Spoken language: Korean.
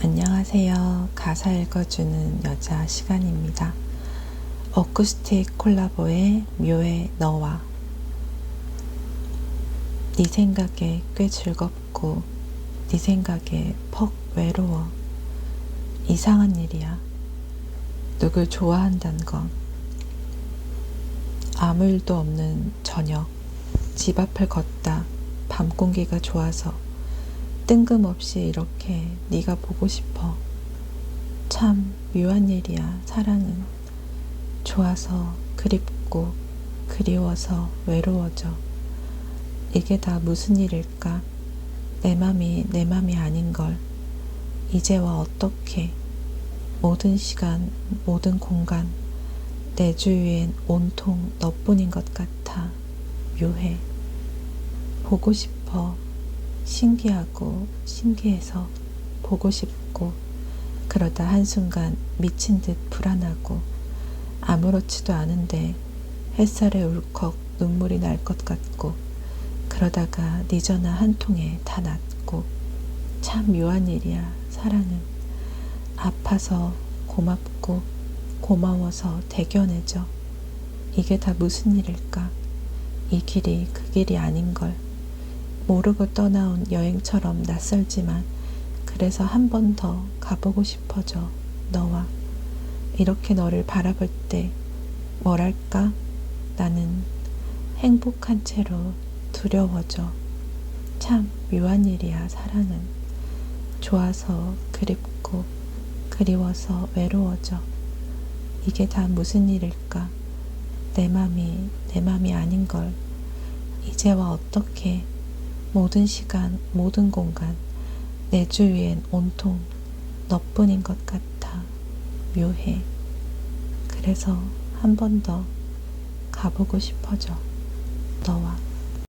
안녕하세요. 가사 읽어주는 여자 시간입니다. 어쿠스틱 콜라보의 묘의 너와 네 생각에 꽤 즐겁고 네 생각에 퍽 외로워 이상한 일이야. 누굴 좋아한다는 건 아무 일도 없는 저녁 집 앞을 걷다 밤 공기가 좋아서 뜬금없이 이렇게 네가 보고 싶어. 참 묘한 일이야, 사랑은. 좋아서 그립고 그리워서 외로워져. 이게 다 무슨 일일까? 내 맘이 내 맘이 아닌 걸. 이제와 어떻게 모든 시간, 모든 공간 내 주위엔 온통 너뿐인 것 같아. 묘해. 보고 싶어. 신기하고 신기해서 보고 싶고 그러다 한순간 미친 듯 불안하고 아무렇지도 않은데 햇살에 울컥 눈물이 날 것 같고 그러다가 네 전화 한 통에 다 낫고 참 묘한 일이야 사랑은. 아파서 고맙고 고마워서 대견해져. 이게 다 무슨 일일까? 이 길이 그 길이 아닌걸 모르고 떠나온 여행처럼 낯설지만 그래서 한 번 더 가보고 싶어져 너와. 이렇게 너를 바라볼 때 뭐랄까? 나는 행복한 채로 두려워져. 참 묘한 일이야 사랑은. 좋아서 그립고 그리워서 외로워져. 이게 다 무슨 일일까? 내 맘이 내 맘이 아닌 걸. 이제와 어떻게 모든 시간, 모든 공간, 내 주위엔 온통 너뿐인 것 같아 묘해. 그래서 한 번 더 가보고 싶어져. 너와.